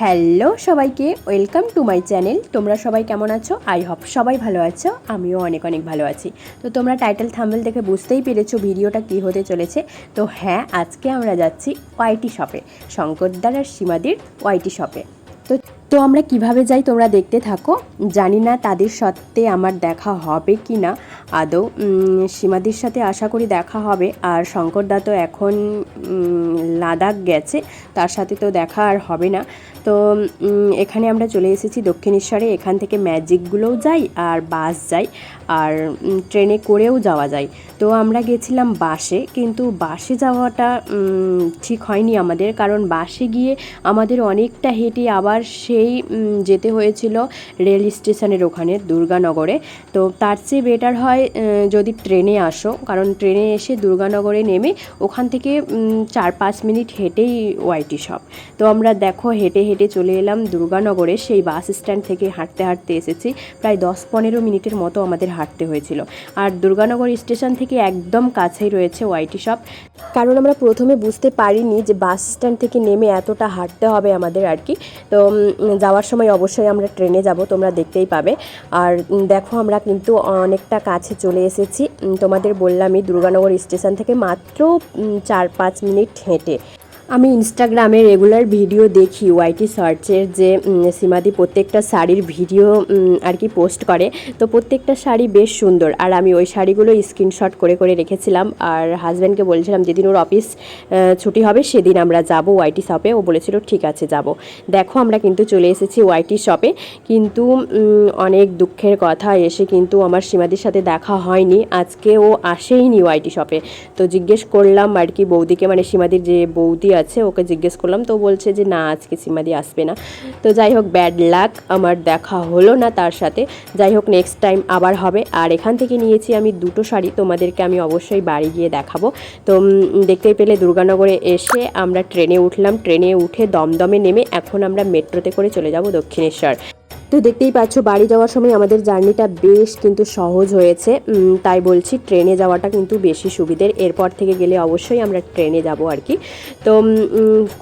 Hello সবাইকে, welcome to my channel. তোমরা সবাই কেমন আছো? আই হপ সবাই ভালো আছো, আমিও অনেক অনেক ভালো আছি। তো তোমরা টাইটেল থাম্বেল দেখে বুঝতেই পেরেছ ভিডিওটা কী হতে চলেছে। তো হ্যাঁ আজকে আমরা যাচ্ছি ওয়াইটি শপে, শঙ্করদার আর সীমাদির ওয়াইটি শপে। তো তো আমরা কীভাবে যাই তোমরা দেখতে থাকো। জানি না তাদের সত্ত্বে আমার দেখা হবে কি না আদৌ সীমাদির সাথে আশা করি দেখা হবে। আর শঙ্করদা তো এখন লাদাখ গেছে। তার সাথে তো দেখা আর হবে না। তো এখানে আমরা চলে এসেছি দক্ষিণেশ্বরে। এখান থেকে ম্যাজিকগুলোও যাই আর বাস যাই। আর ট্রেনে করেও যাওয়া যায়। তো আমরা গেছিলাম বাসে। কিন্তু বাসে যাওয়াটা ঠিক হয়নি আমাদের। কারণ বাসে গিয়ে আমাদের অনেকটা হেঁটে আবার সেই যেতে হয়েছিল রেল স্টেশনের ওখানে, দুর্গানগরে। তো তার চেয়ে বেটার হয় যদি ট্রেনে আসো। কারণ ট্রেনে এসে দুর্গানগরে নেমে ওখান থেকে চার পাঁচ মিনিট হেঁটেই ওয়াইটি শপ। তো আমরা দেখো, হেঁটে হেঁটে চলে এলাম দুর্গানগরে। সেই বাস স্ট্যান্ড থেকে হাঁটতে হাঁটতে এসেছি। প্রায় দশ পনেরো মিনিটের মতো আমাদের হাঁটতে হয়েছিল। আর দুর্গানগর স্টেশন থেকে একদম কাছেই রয়েছে ওয়াইটি শপ। কারণ আমরা প্রথমে বুঝতে পারিনি যে বাস স্ট্যান্ড থেকে নেমে এতটা হাঁটতে হবে আমাদের আর কি। তো যাওয়ার সময় অবশ্যই আমরা ট্রেনে যাব, তোমরা দেখতেই পাবে। আর দেখো আমরা কিন্তু অনেকটা কাছে চলে এসেছি। তোমাদের বললামই দুর্গানগর স্টেশন থেকে মাত্র চার পাঁচ মিনিট হেঁটে। আমি ইনস্টাগ্রামে রেগুলার ভিডিও দেখি ওয়াইটি সার্চের যে সীমাদি প্রত্যেকটা শাড়ির ভিডিও আর কি পোস্ট করে। তো প্রত্যেকটা শাড়ি বেশ সুন্দর। আর আমি ওই শাড়িগুলো স্ক্রিনশট করে করে রেখেছিলাম। আর হাজব্যান্ডকে বলছিলাম, যেদিন ওর অফিস ছুটি হবে, সেদিন আমরা যাব ওয়াইটি শপে ও বলেছিল, ঠিক আছে, যাব। দেখো, আমরা কিন্তু চলে এসেছি ওয়াইটি শপে কিন্তু অনেক দুঃখের কথা এসে কিন্তু আমার সীমাদির সাথে দেখা হয়নি। আজকে ও আসেইনি ওয়াইটি শপে তো জিজ্ঞেস করলাম আর কি বৌদিকে মানে সীমাদির যে বৌদি আছে, ওকে জিজ্ঞেস করলাম, তো বলছে যে, না, আজকে সীমাদি আসবে না। তো যাই হোক ব্যাড লাক আমার দেখা হলো না তার সাথে। যাই হোক নেক্সট টাইম আবার হবে। আর এখান থেকে নিয়েছি আমি দুটো শাড়ি, তোমাদেরকে আমি অবশ্যই বাড়ি গিয়ে দেখাবো। তো দেখতেই পেলে দুর্গানগরে এসে আমরা ট্রেনে উঠলাম। ট্রেনে উঠে দমদমে নেমে এখন আমরা মেট্রোতে করে চলে যাব দক্ষিণেশ্বর। তো দেখতেই পাচ্ছ, বাড়ি যাওয়ার সময় আমাদের জার্নিটা বেশ কিন্তু সহজ হয়েছে। তাই বলছি ট্রেনে যাওয়াটা কিন্তু বেশি সুবিধের। এরপর থেকে গেলে অবশ্যই আমরা ট্রেনে যাব আর কি। তো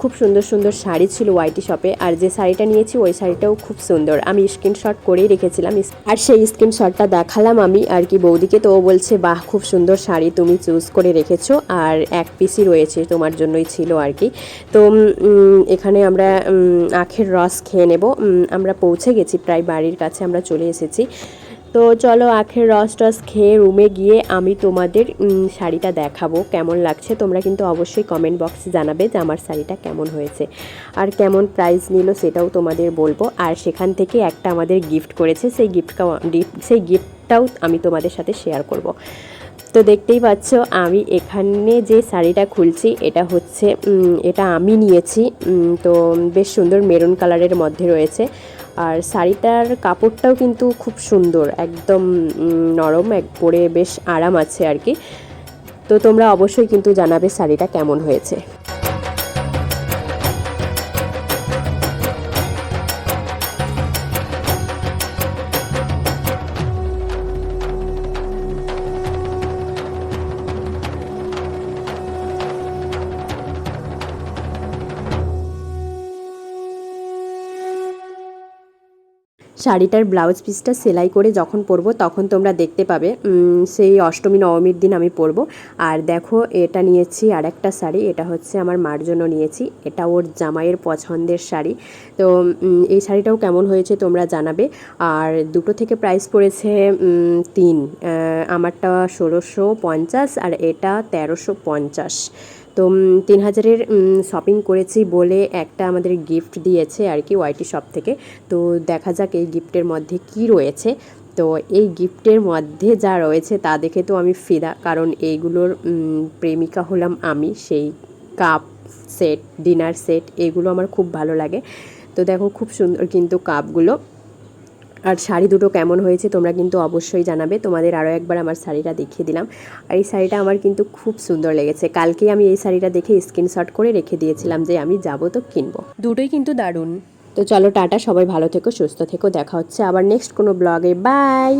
খুব সুন্দর সুন্দর শাড়ি ছিল ওয়াইটি শপে আর যে শাড়িটা নিয়েছি, ওই শাড়িটাও খুব সুন্দর। আমি স্ক্রিনশট করেই রেখেছিলাম। আর সেই স্ক্রিনশটটা দেখালাম আমি আর কি বৌদিকে। তো ও বলছে, বাহ, খুব সুন্দর শাড়ি তুমি চুজ করে রেখেছো। আর এক পিসই রয়েছে, তোমার জন্যই ছিল আর কি। তো এখানে আমরা আখের রস খেয়ে নেব। আমরা পৌঁছে গেছি প্রায় বাড়ির কাছে আমরা চলে এসেছি। তো চলো আখের রস টস খেয়ে রুমে গিয়ে আমি তোমাদের শাড়িটা দেখাবো। কেমন লাগছে? তোমরা কিন্তু অবশ্যই কমেন্ট বক্সে জানাবে যে আমার শাড়িটা কেমন হয়েছে। আর কেমন প্রাইস নিল সেটাও তোমাদের বলব। আর সেখান থেকে একটা আমাদের গিফট করেছে, সেই গিফটটা সেই গিফটটাও আমি তোমাদের সাথে শেয়ার করব। তো দেখতেই পাচ্ছ, আমি এখানে যে শাড়িটা খুলছি, এটা হচ্ছে এটা আমি নিয়েছি। তো বেশ সুন্দর মেরুন কালারের মধ্যে রয়েছে। আর শাড়িটার কাপড়টাও কিন্তু খুব সুন্দর, একদম নরম, এক, পরে বেশ আরাম আছে আর কি। তো তোমরা অবশ্যই কিন্তু জানাবে শাড়িটা কেমন হয়েছে। শাড়িটার ব্লাউজ পিসটা সেলাই করে যখন পরবো, তখন তোমরা দেখতে পাবে সেই অষ্টমী, নবমীর দিন আমি পরবো। আর দেখো, এটা নিয়েছি আর একটা শাড়ি, এটা হচ্ছে আমার মার জন্য নিয়েছি। এটা ওর জামাইয়ের পছন্দের শাড়ি। তো এই শাড়িটাও কেমন হয়েছে তোমরা জানাবে। আর দুটো থেকে প্রাইস পড়েছে তিন। আমারটা ষোলোশো পঞ্চাশ আর এটা তেরোশো পঞ্চাশ। তো তিন হাজারের শপিং করেছি বলে একটা আমাদের গিফট দিয়েছে আর কি ওয়াইটি শপ থেকে। তো, দেখা যাক এই গিফটের মধ্যে কি রয়েছে। তো, এই গিফটের মধ্যে যা রয়েছে তা দেখে তো আমি ফিদা। কারণ এইগুলোর প্রেমিকা হলাম আমি। সেই কাপ সেট ডিনার সেট এগুলো আমার খুব ভালো লাগে। তো, দেখো খুব সুন্দর কিন্তু কাপগুলো আর শাড়ি দুটো কেমন হয়েছে তোমরা কিন্তু অবশ্যই জানাবে। তোমাদের আরও একবার আমার শাড়িটা দেখিয়ে দিলাম। আর এই শাড়িটা আমার কিন্তু খুব সুন্দর লেগেছে। কালকেই আমি এই শাড়িটা দেখে স্ক্রিনশট করে রেখে দিয়েছিলাম যে আমি যাব তো কিনবো। দুটোই কিন্তু দারুণ। তো চলো টাটা সবাই ভালো থেকো সুস্থ থেকো দেখা হচ্ছে আবার নেক্সট কোনো ব্লগে বাই